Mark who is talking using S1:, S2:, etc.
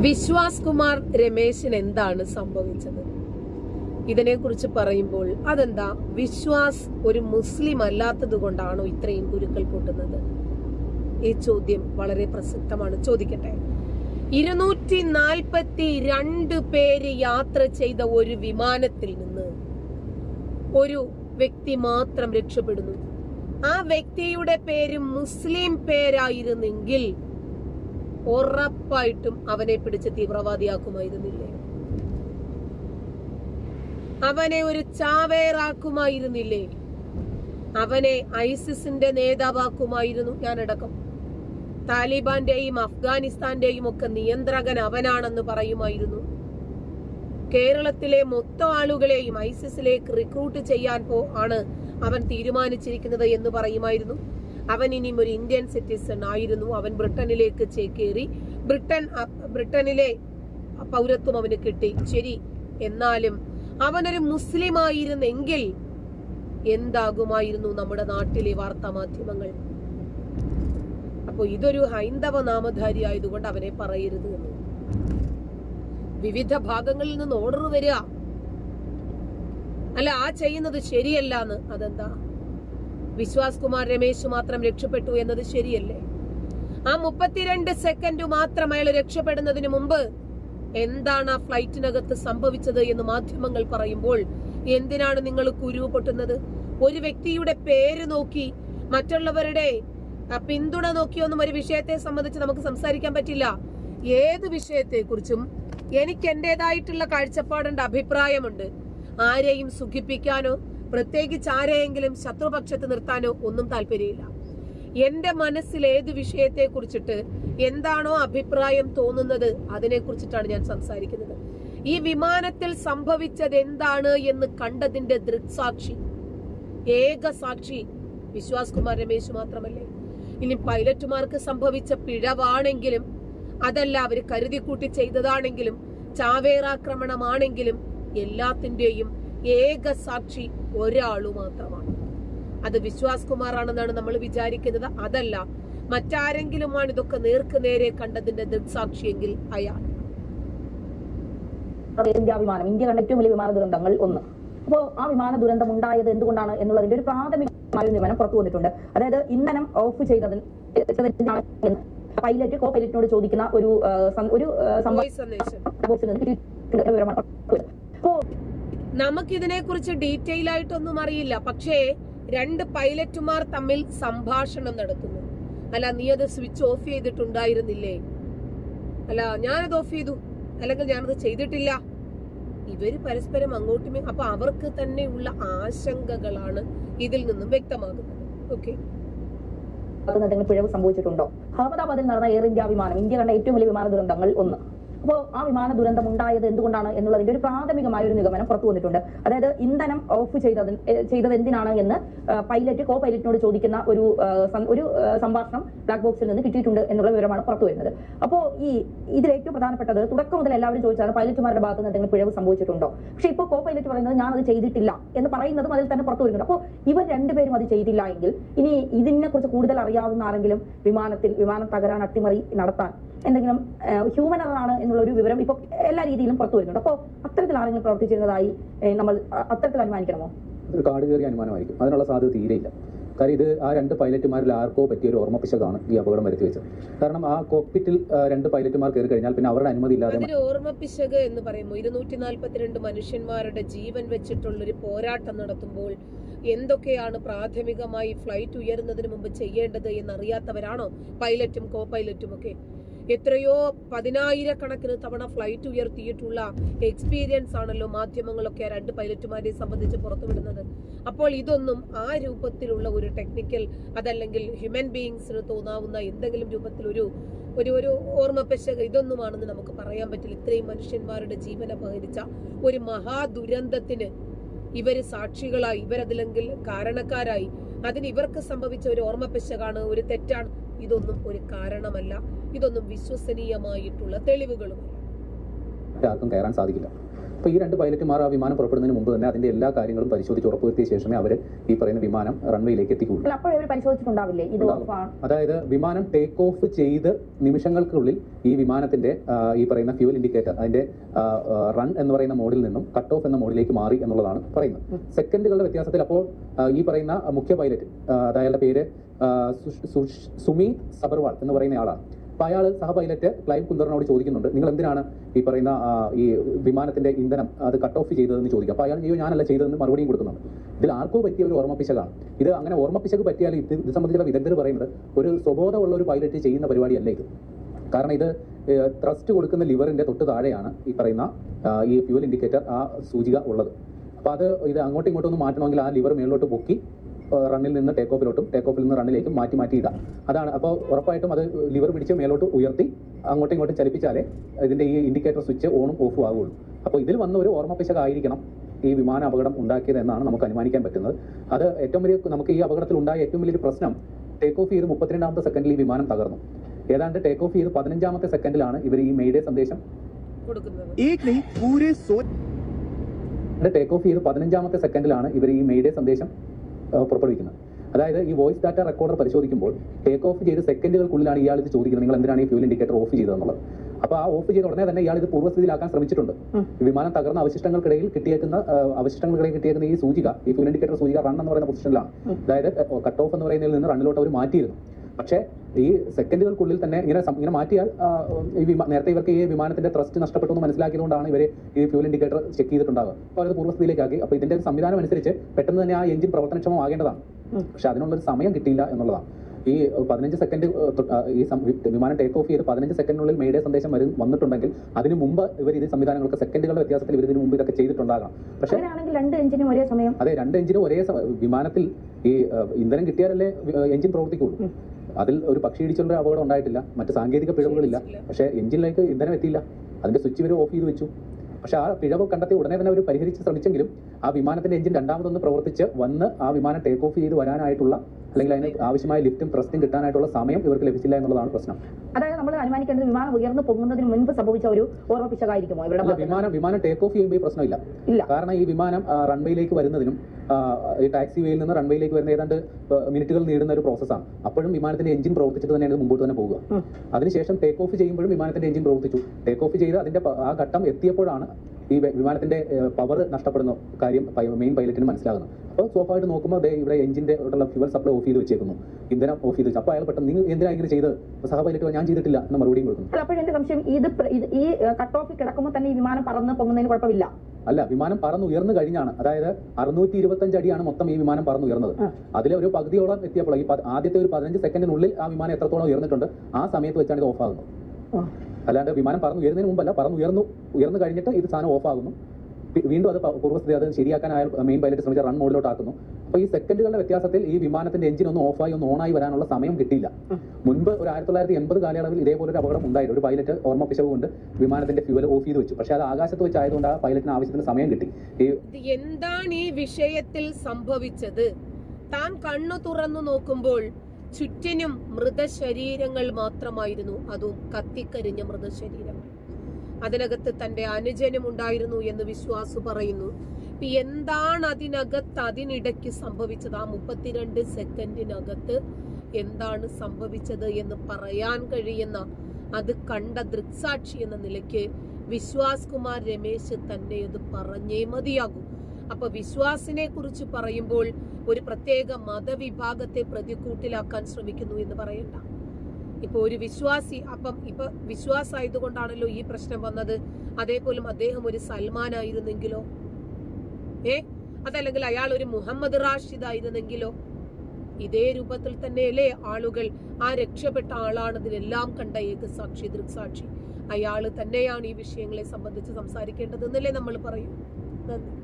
S1: വിശ്വാസ് കുമാർ രമേശിന് എന്താണ് സംഭവിച്ചത്? ഇതിനെക്കുറിച്ച് പറയുമ്പോൾ അതെന്താ? വിശ്വാസ് ഒരു മുസ്ലിം അല്ലാത്തത് കൊണ്ടാണോ ഇത്രയും ഗുരുക്കൾ പൊട്ടുന്നത്? ഈ ചോദ്യം വളരെ പ്രസക്തമാണ്. ചോദിക്കട്ടെ. ഇരുന്നൂറ്റി നാൽപ്പത്തി രണ്ട് പേര് യാത്ര ചെയ്ത ഒരു വിമാനത്തിൽ നിന്ന് ഒരു വ്യക്തി മാത്രം രക്ഷപ്പെടുന്നു. ആ വ്യക്തിയുടെ പേര് മുസ്ലിം പേരായിരുന്നെങ്കിൽ ഉറപ്പായിട്ടും അവനെ പിടിച്ച് തീവ്രവാദിയാക്കുമായിരുന്നില്ലേ? അവനെ ഒരു ചാവേറാക്കുമായിരുന്നില്ലേ? അവനെ ഐസിസിന്റെ നേതാവാക്കുമായിരുന്നു ഞാനടക്കം. താലിബാന്റെയും അഫ്ഗാനിസ്ഥാന്റെയും ഒക്കെ നിയന്ത്രകൻ അവനാണെന്ന് പറയുമായിരുന്നു. കേരളത്തിലെ മൊത്തം ആളുകളെയും ഐസിസിലേക്ക് റിക്രൂട്ട് ചെയ്യാൻ പോ ആണ് അവൻ തീരുമാനിച്ചിരിക്കുന്നത് എന്ന് പറയുമായിരുന്നു. അവൻ ഇനിയും ഒരു ഇന്ത്യൻ സിറ്റിസൺ ആയിരുന്നു. അവൻ ബ്രിട്ടനിലേക്ക് ചേക്കേറി ബ്രിട്ടൻ ബ്രിട്ടനിലെ പൗരത്വം അവന് കിട്ടി. ശരി എന്നാലും അവനൊരു മുസ്ലിം ആയിരുന്നെങ്കിൽ എന്താകുമായിരുന്നു നമ്മുടെ നാട്ടിലെ വാർത്താ മാധ്യമങ്ങൾ? അപ്പൊ ഇതൊരു ഹൈന്ദവ നാമധാരി ആയതുകൊണ്ട് അവനെ പറയരുത് എന്ന്. വിവിധ ഭാഗങ്ങളിൽ നിന്ന് ഓർഡർ വരിക. അല്ല ആ ചെയ്യുന്നത് ശരിയല്ല എന്ന് അതെന്താ? വിശ്വാസ് കുമാർ രമേശ് മാത്രം രക്ഷപ്പെട്ടു എന്നത് ശരിയല്ലേ? ആ മുപ്പത്തിരണ്ട് സെക്കൻഡ് മാത്രം അയാൾ രക്ഷപ്പെടുന്നതിന് മുമ്പ് എന്താണ് ആ ഫ്ലൈറ്റിനകത്ത് സംഭവിച്ചത് എന്ന് മാധ്യമങ്ങൾ പറയുമ്പോൾ എന്തിനാണ് നിങ്ങൾ കുരുവ് പൊട്ടുന്നത്? ഒരു വ്യക്തിയുടെ പേര് നോക്കി മറ്റുള്ളവരുടെ പിന്തുണ നോക്കിയൊന്നും ഒരു വിഷയത്തെ സംബന്ധിച്ച് നമുക്ക് സംസാരിക്കാൻ പറ്റില്ല. ഏത് വിഷയത്തെക്കുറിച്ചും എനിക്ക് എന്റേതായിട്ടുള്ള കാഴ്ചപ്പാടുണ്ട് അഭിപ്രായമുണ്ട്. ആരെയും സുഖിപ്പിക്കാനോ പ്രത്യേകിച്ച് ആരെയെങ്കിലും ശത്രുപക്ഷത്ത് നിർത്താനോ ഒന്നും താല്പര്യമില്ല. എന്റെ മനസ്സിൽ ഏത് വിഷയത്തെ കുറിച്ചിട്ട് എന്താണോ അഭിപ്രായം തോന്നുന്നത് അതിനെ കുറിച്ചിട്ടാണ് ഞാൻ സംസാരിക്കുന്നത്. ഈ വിമാനത്തിൽ സംഭവിച്ചത് എന്താണ് എന്ന് കണ്ടതിന്റെ ദൃക്സാക്ഷി ഏക സാക്ഷി വിശ്വാസ് കുമാർ രമേശ് മാത്രമല്ലേ. ഇനി പൈലറ്റുമാർക്ക് സംഭവിച്ച പിഴവാണെങ്കിലും അതല്ല അവർ കരുതിക്കൂട്ടി ചെയ്തതാണെങ്കിലും ചാവേറാക്രമണമാണെങ്കിലും എല്ലാത്തിന്റെയും ഏക സാക്ഷി ഒരാളു മാത്രമാണ്. അത് വിശ്വാസ് കുമാറാണെന്നാണ് നമ്മൾ വിചാരിക്കുന്നത്. അതല്ല മറ്റാരെങ്കിലുമാണ് ഇതൊക്കെ നേർക്ക് നേരെ കണ്ടതിന്റെ ദൃക്സാക്ഷിയെങ്കിൽ അയാൾ.
S2: ഇന്ത്യ വിമാനം. ഇന്ത്യ കണ്ട ഏറ്റവും വലിയ വിമാന ദുരന്തങ്ങൾ ഒന്ന്. അപ്പോൾ ആ വിമാന ദുരന്തം ഉണ്ടായത് എന്തുകൊണ്ടാണ് എന്നുള്ളതിന്റെ ഒരു പ്രാഥമികമായ നിയമനം പുറത്തു വന്നിട്ടുണ്ട്. അതായത് ഇന്ധനം ഓഫ് ചെയ്തതിന് പൈലറ്റ് കോ പൈലറ്റിനോട് ചോദിക്കുന്ന ഒരു ഒരു സംഭവം
S1: വോയിസ് സന്ദേശം
S2: ബോക്സിൽ നിന്ന് കിട്ടിയിട്ടുള്ള വിവരമാണ് പുറത്തു വരുന്നത്. അപ്പോ
S1: നമുക്കിതിനെ കുറിച്ച് ഡീറ്റെയിൽ ആയിട്ടൊന്നും അറിയില്ല. പക്ഷേ രണ്ട് പൈലറ്റുമാർ തമ്മിൽ സംഭാഷണം നടക്കുന്നു അല്ല നീ അത് സ്വിച്ച് ഓഫ് ചെയ്തിട്ടുണ്ടായിരുന്നില്ലേ? അല്ല ഞാനത് ഓഫ് ചെയ്തു. അല്ലെങ്കിൽ ഞാനത് ചെയ്തിട്ടില്ല. ഇവർ പരസ്പരം അങ്ങോട്ടും അപ്പൊ അവർക്ക് തന്നെയുള്ള ആശങ്കകളാണ് ഇതിൽ നിന്നും വ്യക്തമാകുന്നത്. ഓക്കെ
S2: പിഴവ് സംഭവിച്ചിട്ടുണ്ടോ? അഹമ്മദാബാദിൽ നടന്ന എയർ ഇന്ത്യ വിമാനം ഇന്ത്യ കണ്ട ഏറ്റവും വലിയ വിമാന ദുരന്തങ്ങൾ ഒന്ന്. അപ്പോൾ ആ വിമാന ദുരന്തം ഉണ്ടായത് എന്തുകൊണ്ടാണ് എന്നുള്ളതിന്റെ ഒരു പ്രാഥമികമായ ഒരു നിഗമനം പുറത്തു വന്നിട്ടുണ്ട്. അതായത് ഇന്ധനം ഓഫ് ചെയ്തത് ചെയ്തത് എന്തിനാണ് എന്ന് പൈലറ്റ് കോ പൈലറ്റിനോട് ചോദിക്കുന്ന ഒരു ഒരു സംഭാഷണം ബ്ലാക്ക് ബോക്സിൽ നിന്ന് കിട്ടിയിട്ടുണ്ട് എന്നുള്ള വിവരമാണ് പുറത്തു വരുന്നത്. അപ്പോൾ ഈ ഇതിൽ ഏറ്റവും പ്രധാനപ്പെട്ടത് തുടക്കം മുതൽ എല്ലാവരും ചോദിച്ചാണ് പൈലറ്റുമാരുടെ ഭാഗത്ത് നിന്ന് എന്തെങ്കിലും പിഴവ് സംഭവിച്ചിട്ടുണ്ടോ? പക്ഷെ ഇപ്പോൾ കോ പൈലറ്റ് പറയുന്നത് ഞാൻ അത് ചെയ്തിട്ടില്ല എന്ന് പറയുന്നതും അതിൽ തന്നെ പുറത്തു വരുന്നുണ്ട്. അപ്പോൾ ഇവർ രണ്ടുപേരും അത് ചെയ്തില്ല എങ്കിൽ ഇനി ഇതിനെ കുറിച്ച് കൂടുതൽ അറിയാവുന്ന ആരെങ്കിലും വിമാനത്തിൽ വിമാനം തകരാൻ അട്ടിമറി നടത്താൻ എന്തെങ്കിലും ഹ്യൂമൻ ആണ് എന്നുള്ള ഒരു വിവരം ഇപ്പോൾ എല്ലാ രീതിയിലും പുറത്തു വരുന്നുണ്ട്. അപ്പോൾ അത്തരത്തിൽ ആരെങ്കിലും പ്രവർത്തിച്ചിരുന്നതായി നമ്മൾ അത്തരത്തിൽ അനുമാനിക്കണമോ?
S3: ഒരു കാട് കയറിയ അനുമാനമായിരിക്കും. അതിനുള്ള സാധ്യത തീരെയില്ല. കാര്യം ഇത് ആ രണ്ട് പൈലറ്റുമാരിൽ ആർക്കോ പറ്റിയ ഒരു ഓർമ്മപ്പിശകാണ് ഈ അപകടം വരുത്തി വെച്ചത്. കാരണം ആ കോക്പിറ്റിൽ രണ്ട് പൈലറ്റുമാർ കയറി കഴിഞ്ഞാൽ പിന്നെ അവരുടെ അനുമതി ഇല്ലാതെ
S1: ഓർമ്മപ്പിശക് എന്ന് പറയുമ്പോൾ ഇരുന്നൂറ്റി നാൽപ്പത്തിരണ്ട് മനുഷ്യന്മാരുടെ ജീവൻ വെച്ചിട്ടുള്ള ഒരു പോരാട്ടം നടത്തുമ്പോൾ എന്തൊക്കെയാണ് പ്രാഥമികമായി ഫ്ലൈറ്റ് ഉയരുന്നതിന് മുമ്പ് ചെയ്യേണ്ടത് എന്നറിയാത്തവരാണോ? പൈലറ്റും കോ പൈലറ്റും ഒക്കെ. എത്രയോ പതിനായിരക്കണക്കിന് തവണ ഫ്ലൈറ്റ് ഉയർത്തിയിട്ടുള്ള എക്സ്പീരിയൻസ് ആണല്ലോ മാധ്യമങ്ങളൊക്കെ രണ്ട് പൈലറ്റുമാരെ സംബന്ധിച്ച് പുറത്തുവിടുന്നത്. അപ്പോൾ ഇതൊന്നും ആ രൂപത്തിലുള്ള ഒരു ടെക്നിക്കൽ അതല്ലെങ്കിൽ ഹ്യൂമൻ ബീയിങ്സിന് തോന്നാവുന്ന എന്തെങ്കിലും രൂപത്തിലൊരു ഒരു ഒരു ഓർമ്മപ്പശക ഇതൊന്നുമാണെന്ന് നമുക്ക് പറയാൻ പറ്റില്ല. ഇത്രയും മനുഷ്യന്മാരുടെ ജീവൻ അപഹരിച്ച ഒരു മഹാദുരന്തത്തിന് ഇവർ സാക്ഷികളായി ഇവരതിലെങ്കിൽ കാരണക്കാരായി. അതിന് ഇവർക്ക് സംഭവിച്ച ഒരു ഓർമ്മപ്പെശകാണ് ഒരു തെറ്റാണ്. ഇതൊന്നും ഒരു കാരണമല്ല. ഇതൊന്നും വിശ്വസനീയമായിട്ടുള്ള തെളിവുകളുമല്ല.
S3: ആർക്കും കയറാൻ സാധിക്കില്ല. അപ്പോൾ ഈ രണ്ട് പൈലറ്റുമാർ ആ വിമാനം പുറപ്പെടുന്നതിന് മുമ്പ് തന്നെ അതിന്റെ എല്ലാ കാര്യങ്ങളും പരിശോധിച്ച് ഉറപ്പുവരുത്തിയ ശേഷമേ അവർ ഈ പറയുന്ന വിമാനം റൺവേയിലേക്ക് എത്തിക്കുകയുള്ളൂ. അതായത് വിമാനം ടേക്ക് ഓഫ് ചെയ്ത് നിമിഷങ്ങൾക്കുള്ളിൽ ഈ വിമാനത്തിന്റെ ഈ പറയുന്ന ഫ്യൂൽ ഇൻഡിക്കേറ്റർ അതിന്റെ റൺ എന്ന് പറയുന്ന മോഡിൽ നിന്നും കട്ട് ഓഫ് എന്ന മോഡിലേക്ക് മാറി എന്നുള്ളതാണ് പറയുന്നത്. സെക്കൻഡുകളുടെ വ്യത്യാസത്തിൽ അപ്പോൾ ഈ പറയുന്ന മുഖ്യ പൈലറ്റ് അതായത് പേര് സുമീത് സബർവാൾ എന്ന് പറയുന്ന ആളാണ് അപ്പൊ അയാൾ സഹ പൈലറ്റ് ക്ലൈവ് കുന്ദറിനോട് ചോദിക്കുന്നുണ്ട് നിങ്ങൾ എന്തിനാണ് ഈ പറയുന്ന ഈ വിമാനത്തിന്റെ ഇന്ധനം അത് കട്ട് ഓഫ് ചെയ്തതെന്ന് ചോദിക്കുക? അപ്പൊ അയാൾ ചെയ്യോ ഞാനല്ല ചെയ്തതെന്ന് മറുപടിയും കൊടുക്കുന്നുണ്ട്. ഇതിൽ ആർക്കോ പറ്റിയ ഒരു ഓർമ്മപ്പിശകാണ്. ഇത് അങ്ങനെ ഓർമ്മപ്പിശക് പറ്റിയാൽ ഇത് ഇത് സംബന്ധിച്ചുള്ള വിദഗ്ധർ പറയുന്നത് ഒരു സ്വബോധമുള്ള ഒരു പൈലറ്റ് ചെയ്യുന്ന പരിപാടിയല്ല ഇത്. കാരണം ഇത് ത്രസ്റ്റ് കൊടുക്കുന്ന ലിവറിന്റെ തൊട്ട് താഴെയാണ് ഈ പറയുന്ന ഈ ഫ്യൂൽ ഇൻഡിക്കേറ്റർ ആ സൂചിക ഉള്ളത്. അപ്പോൾ അത് ഇത് അങ്ങോട്ടും ഇങ്ങോട്ടും ഒന്ന് മാറ്റണമെങ്കിൽ ആ ലിവർ മേളിലോട്ട് പൊക്കി റണ്ണിൽ നിന്ന് ടേക്ക് ഓഫിലോട്ടും ടേക്ക് ഓഫിൽ നിന്ന് റണ്ണിലേക്കും മാറ്റി മാറ്റി ഇടാം. അതാണ്. അപ്പോൾ ഉറപ്പായിട്ടും അത് ലിവർ പിടിച്ച് മേലോട്ട് ഉയർത്തി അങ്ങോട്ടും ഇങ്ങോട്ടും ചലിപ്പിച്ചാലേ ഇതിന്റെ ഈ ഇൻഡിക്കേറ്റർ സ്വിച്ച് ഓണും ഓഫും ആവുകയുള്ളൂ അപ്പോൾ ഇതിൽ വന്ന ഒരു ഓർമ്മപ്പിശകായിരിക്കണം ഈ വിമാന അപകടം ഉണ്ടാക്കിയത് എന്നാണ് നമുക്ക് അനുമാനിക്കാൻ പറ്റുന്നത്. അത് ഏറ്റവും വലിയ നമുക്ക് ഈ അപകടത്തിൽ ഉണ്ടായ ഏറ്റവും വലിയൊരു പ്രശ്നം ടേക്ക് ഓഫ് ചെയ്ത് മുപ്പത്തിരണ്ടാമത്തെ സെക്കൻഡിൽ ഈ വിമാനം തകർന്നു. ഏതാണ്ട് ടേക്ക് ഓഫ് ചെയ്ത് പതിനഞ്ചാമത്തെ സെക്കൻഡിലാണ് ഇവർ ഈ മെയ്ഡേ സന്ദേശം ടേക്ക് ഓഫ് ചെയ്ത് പതിനഞ്ചാമത്തെ സെക്കൻഡിലാണ് ഇവർ ഈ മെയ്ഡേ സന്ദേശം പുറപ്പെടുവിക്കുന്നത്. അതായത് ഈ വോയിസ് ഡാറ്റ റെക്കോർഡർ പരിശോധിക്കുമ്പോൾ ടേക്ക് ഓഫ് ചെയ്ത് സെക്കൻഡുകൾക്കുള്ളിലാണ് ഇയാൾ ഇത് ചോദിക്കുന്നത്. നിങ്ങൾ എന്തിനാണ് ഈ ഫ്യൂൽ ഇൻഡിക്കേറ്റർ ഓഫ് ചെയ്തതെന്നുള്ളത് അപ്പോൾ ആ ഓഫ് ചെയ്ത ഉടനെ തന്നെ ഇയാൾ ഇത് പൂർവസ്ഥിതിയിലാക്കാൻ ശ്രമിച്ചിട്ടുണ്ട്. വിമാനം തകർന്ന അവശിഷ്ടങ്ങൾക്കിടയിൽ കിട്ടിയേക്കുന്ന അവശിഷ്ടങ്ങൾക്കിടയിൽ കിട്ടിയേക്കുന്ന ഈ സൂചിക ഈ ഫ്യൂൽ ഇൻഡിക്കേറ്റർ സൂചിക റൺ എന്ന് പറയുന്ന പൊസിഷനിലാണ് അതായത് കട്ട് ഓഫ് എന്ന് പറയുന്നതിൽ നിന്ന് റണ്ണിലോട്ട് അവർ മാറ്റിയിരുന്നു. പക്ഷേ ഈ സെക്കൻഡുകൾക്കുള്ളിൽ തന്നെ ഇങ്ങനെ ഇങ്ങനെ മാറ്റിയാൽ ഈ നേരത്തെ ഇവർക്ക് ഈ വിമാനത്തിന്റെ ത്രസ്റ്റ് നഷ്ടപ്പെട്ടു എന്ന് മനസ്സിലാക്കിയതുകൊണ്ടാണ് ഇവർ ഈ ഫ്യൂൽ ഇൻഡിക്കേറ്റർ ചെക്ക് ചെയ്തിട്ടുണ്ടാവുക. അപ്പോൾ അത് പൂർവസ്ഥിതിയിലേക്കാക്കി. അപ്പോൾ ഇതിന്റെ സംവിധാനം അനുസരിച്ച് പെട്ടെന്ന് തന്നെ ആ എഞ്ചിൻ പ്രവർത്തനക്ഷമമാകേണ്ടതാണ്. പക്ഷെ അതിനുള്ളൊരു സമയം കിട്ടിയില്ല എന്നുള്ളതാണ്. ഈ പതിനഞ്ച് സെക്കൻഡ് ഈ വിമാനം ടേക്ക് ഓഫ് ചെയ്ത് പതിനഞ്ച് സെക്കൻഡിനുള്ളിൽ മെയ്ഡേ സന്ദേശം വരും വന്നിട്ടുണ്ടെങ്കിൽ അതിന് മുമ്പ് ഇവർ ഇത് സംവിധാനങ്ങളൊക്കെ സെക്കൻഡുകളുടെ വ്യത്യാസത്തിൽ ഇവർ ഇതിന് മുമ്പ് ഇതൊക്കെ ചെയ്തിട്ടുണ്ടാകാം പക്ഷേ
S2: രണ്ട് എഞ്ചിനും ഒരേ സമയം.
S3: അതെ രണ്ട് എഞ്ചിനും ഒരേ വിമാനത്തിൽ ഈ ഇന്ധനം കിട്ടിയാലല്ലേ എഞ്ചിൻ പ്രവർത്തിക്കുള്ളൂ. അതിൽ ഒരു പക്ഷി ഇടിച്ചുള്ള അപകടം ഉണ്ടായിട്ടില്ല. മറ്റു സാങ്കേതിക പിഴവുകളില്ല.
S1: പക്ഷെ
S3: പക്ഷേ എഞ്ചിനിലേക്ക് ഇന്ധനം എത്തിയില്ല. അതിന്റെ സ്വിച്ച് ഇവർ ഓഫ് ചെയ്ത് വെച്ചു. പക്ഷെ ആ പിഴവ് കണ്ടെത്തി ഉടനെ തന്നെ അവർ പരിഹരിച്ച് ശ്രമിച്ചെങ്കിലും ആ വിമാനത്തിന്റെ എഞ്ചിൻ രണ്ടാമതൊന്ന് പ്രവർത്തിച്ച് വന്ന് ആ വിമാനം ടേക്ക് ഓഫ് ചെയ്ത് വരാനായിട്ടുള്ള അല്ലെങ്കിൽ അതിന് ആവശ്യമായ ലിഫ്റ്റും ത്രസ്റ്റും കിട്ടാനായിട്ടുള്ള സമയം ഇവർക്ക് ലഭിച്ചില്ല എന്നുള്ളതാണ് പ്രശ്നം.
S2: അതായത് നമ്മൾ അനുമാനിക്കേണ്ടത് വിമാനം ഉയർന്നു പോകുന്നതിന് മുൻപ് സംഭവിച്ച ഒരു ഓർമ്മിപ്പിച്ചതായിരിക്കുമോ ഇവരുടെ?
S3: വിമാനം വിമാനം ടേക്ക് ഓഫ് ചെയ്യുമ്പോൾ ഈ പ്രശ്നമില്ല.
S2: ഇല്ല.
S3: കാരണം ഈ വിമാനം റൺവേയിലേക്ക് വരുന്നതിനും ഈ ടാക്സി വേയിൽ നിന്ന് റൺവേയിലേക്ക് വരുന്ന ഏതാണ്ട് മിനിറ്റുകൾ നേടുന്ന ഒരു പ്രോസസ്സാണ് അപ്പോഴും വിമാനത്തിന്റെ എഞ്ചിൻ പ്രവർത്തിച്ചിട്ട് തന്നെയാണ് മുമ്പോട്ട് തന്നെ പോകുക. അതിനുശേഷം ടേക്ക് ഓഫ് ചെയ്യുമ്പോഴും വിമാനത്തിന്റെ എഞ്ചിൻ പ്രവർത്തിച്ചു. ടേക്ക് ഓഫ് ചെയ്ത് അതിന്റെ ആ ഘട്ടം എത്തിയപ്പോഴാണ് ഈ വിമാനത്തിന്റെ പവർ നഷ്ടപ്പെടുന്ന കാര്യം മെയിൻ പൈലറ്റിന് മനസ്സിലാകുന്നത്. അപ്പോൾ സ്വാഭാവികമായിട്ട് നോക്കുമ്പോൾ ദേ ഇവിടെ എഞ്ചിന്റെ ഉള്ള ഫ്യൂവൽ സപ്ലൈ ഓഫ് ചെയ്ത് വെച്ചേക്കുന്നു. ഇന്ധനം ഓഫ് ചെയ്ത് വെച്ചു. അപ്പോൾ അയാൾ പെട്ടെന്ന് നിങ്ങൾ എന്തിനാ ഇങ്ങനെ ചെയ്ത് സഹ പൈലറ്റ് ഞാൻ ചെയ്തിട്ടില്ല എന്ന മറുപടിയും കൊടുക്കുന്നു.
S2: അല്ല എന്റെ സംശയം ഇത് ഈ കട്ട് ഓഫിൽ കിടക്കുമ്പോൾ തന്നെ ഈ വിമാനം പറന്ന് പൊങ്ങുന്നതിന് കുഴപ്പമില്ല?
S3: അല്ല വിമാനം പറന്നുയർന്നു കഴിഞ്ഞാണ്. അതായത് അറുന്നൂറ്റി ഇരുപത്തഞ്ച് അടിയാണ് മൊത്തം ഈ വിമാനം പറന്ന്
S2: ഉയർന്നത്.
S3: അതിലെ ഒരു പകുതിയോളം എത്തിയപ്പോൾ ഈ ആദ്യത്തെ ഒരു പതിനഞ്ച് സെക്കൻഡിനുള്ളിൽ ആ വിമാനം എത്രത്തോളം ഉയർന്നിട്ടുണ്ട് ആ സമയത്ത് വെച്ചാണ് ഇത് ഓഫ് ആകുന്നത്. അല്ലാണ്ട് വിമാനം പറന്ന് ഉയരുന്നതിന് മുമ്പല്ല പറന്ന് ഉയർന്നു ഉയർന്നു കഴിഞ്ഞിട്ട് ഇത് സാധനം ഓഫ് ആകുന്നു. പി- വീണ്ടും അത് പൂർവസ്ഥിതി അത് ശരിയാക്കാൻ അയാൾ മെയിൻ പൈലറ്റ് ശ്രമിച്ച റൺ മോഡിലോട്ട് ആക്കുന്നു അപ്പോൾ ഈ സെക്കൻഡുകളുടെ വ്യത്യാസത്തിൽ ഈ വിമാനത്തിന്റെ എഞ്ചിൻ ഒന്ന് ഓഫായി ഒന്ന് ഓണായി വരാനുള്ള സമയം കിട്ടിയില്ല. മുൻപ് ഒരു ആയിരത്തി തൊള്ളായിരത്തി എൺപത് കാലയളവിൽ ഇതേപോലെ ഒരു അപകടം ഉണ്ടായിരുന്നു. ഒരു പൈലറ്റ് ഓർമ്മ പിശവ് കൊണ്ട് വിമാനത്തിന്റെ ഫ്യൂവൽ ഓഫ് ചെയ്ത് വെച്ചു. പക്ഷേ അത് ആകാശത്ത് വെച്ചായതുകൊണ്ട് ആ പൈലറ്റിന് ആവശ്യത്തിന് സമയം കിട്ടി. ഈ
S1: എന്താണ് ഈ വിഷയത്തിൽ സംഭവിച്ചത്? താൻ കണ്ണു തുറന്നു നോക്കുമ്പോൾ ചുറ്റിനും മൃതശരീരങ്ങൾ മാത്രമായിരുന്നു. അതും കത്തിക്കരിഞ്ഞ മൃതശരീരങ്ങൾ. അതിനകത്ത് തന്റെ അനുജനും ഉണ്ടായിരുന്നു എന്ന് വിശ്വാസു പറയുന്നു. എന്താണ് അതിനകത്ത് അതിനിടയ്ക്ക് സംഭവിച്ചത്? ആ മുപ്പത്തിരണ്ട് സെക്കൻഡിനകത്ത് എന്താണ് സംഭവിച്ചത് എന്ന് പറയാൻ കഴിയുന്ന അത് കണ്ട ദൃക്സാക്ഷി എന്ന നിലയ്ക്ക് വിശ്വാസ് കുമാർ രമേശ് തന്നെ അത് പറഞ്ഞേ മതിയാകും. അപ്പൊ വിശ്വാസിനെ കുറിച്ച് പറയുമ്പോൾ ഒരു പ്രത്യേക മതവിഭാഗത്തെ പ്രതിക്കൂട്ടിലാക്കാൻ ശ്രമിക്കുന്നു എന്ന് പറയണ്ട. ഇപ്പൊ ഒരു വിശ്വാസി അപ്പം ഇപ്പൊ വിശ്വാസമായതുകൊണ്ടാണല്ലോ ഈ പ്രശ്നം വന്നത്. അതേപോലും അദ്ദേഹം ഒരു സൽമാൻ ആയിരുന്നെങ്കിലോ ഏ? അതല്ലെങ്കിൽ അയാൾ ഒരു മുഹമ്മദ് റാഷിദ് ആയിരുന്നെങ്കിലോ ഇതേ രൂപത്തിൽ തന്നെയല്ലേ ആളുകൾ ആ രക്ഷപ്പെട്ട ആളാണ് ഇതിനെല്ലാം കണ്ട ഏക സാക്ഷി ദൃക്സാക്ഷി. അയാൾ തന്നെയാണ് ഈ വിഷയങ്ങളെ സംബന്ധിച്ച് സംസാരിക്കേണ്ടതെന്നല്ലേ നമ്മൾ പറയും? നന്ദി.